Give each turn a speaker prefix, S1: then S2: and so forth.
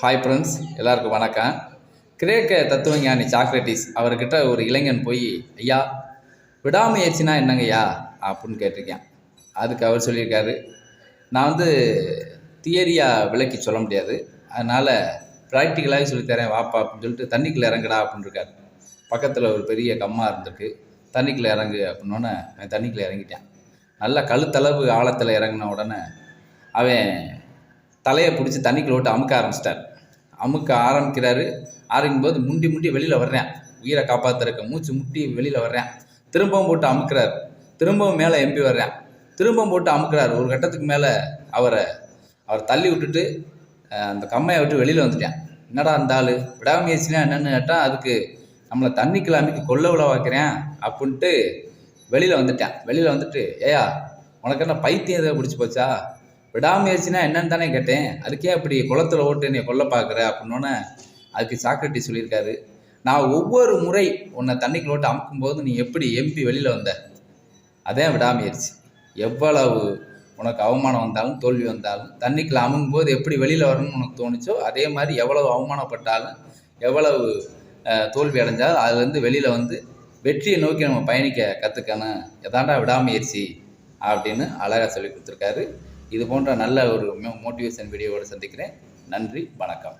S1: Hi friends எல்லாருக்கும் வணக்கம். கிரேக்க தத்துவஞானி சாக்ரட்டிஸ் அவர்கிட்ட ஒரு இளைஞன் போய் ஐயா விடாமுயற்சினா என்னங்கய்யா? அப்படின்னு கேட்டிருக்கேன். அதுக்கு அவர் சொல்லியிருக்காரு நான் வந்து தியரியாக விளக்கி சொல்ல முடியாது. அதனால் ப்ராக்டிக்கலாகவே சொல்லித்தரேன் வாப்பா அப்படின்னு சொல்லிட்டு தண்ணிக்குள்ளே இறங்குடா அப்படின்னு இருக்காரு. பக்கத்தில் ஒரு பெரிய கம்மா இருந்திருக்கு. தண்ணிக்குள்ளே இறங்கு அப்படின்னோடனே அவன் தண்ணிக்குள்ளே இறங்கிட்டான். நல்லா கழுத்தளவு ஆழத்தில் இறங்கின உடனே அவன் தலையை பிடிச்சி தண்ணிக்குள்ள விட்டு அமுக்க ஆரம்பிச்சிட்டார். அமுக்க ஆரம்பிக்கிறாரு. ஆரம்பிக்கும் போது முண்டி முண்டி வெளியில் வர்றேன். உயிரை காப்பாத்துறக்க மூச்சு முட்டி வெளியில் வர்றேன். திரும்பவும் போட்டு அமுக்கிறார். திரும்பவும் மேலே எம்பி வர்றேன். திரும்பவும் போட்டு அமுக்கிறார். ஒரு கட்டத்துக்கு மேலே அவரை அவர் தள்ளி விட்டுட்டு அந்த கம்மையை விட்டு வெளியில் வந்துட்டேன். என்னடா அந்த ஆள்? விடாமுயற்சினா என்னென்னு கேட்டால் அதுக்கு நம்மளை தண்ணிக்குள்ள அமைக்க கொள்ள விழ வைக்கிறேன் அப்படின்ட்டு வெளியில் வந்துட்டேன். வெளியில் வந்துட்டு ஏயா உனக்கு என்ன பைத்தியம் எதாவது பிடிச்சி போச்சா? விடாமுயற்சினா என்னன்னு தானே கேட்டேன். அதுக்கே அப்படி குளத்துல ஓட்டு என்னை கொல்ல பார்க்குற அப்படின்னோடனே அதுக்கு சாக்ரட்டி சொல்லியிருக்காரு. நான் ஒவ்வொரு முறை உன்னை தண்ணிக்குள்ள ஓட்டு அமுக்கும்போது நீ எப்படி எம்பி வெளியில் வந்த? அதே விடாமுயற்சி. எவ்வளவு உனக்கு அவமானம் வந்தாலும் தோல்வி வந்தாலும் தண்ணிக்குள்ள அமுங்கும் போது எப்படி வெளியில் வரணும்னு உனக்கு தோணுச்சோ அதே மாதிரி எவ்வளவு அவமானப்பட்டாலும் எவ்வளவு தோல்வி அடைஞ்சாலும் அதுலேருந்து வெளியில் வந்து வெற்றியை நோக்கி நம்ம பயணிக்க கற்றுக்கணும் எதாண்டா விடாமுயற்சி அப்படின்னு அழகாக சொல்லி கொடுத்துருக்காரு. இது போன்ற நல்ல ஒரு மோட்டிவேஷன் வீடியோவோடு சந்திக்கிறேன். நன்றி வணக்கம்.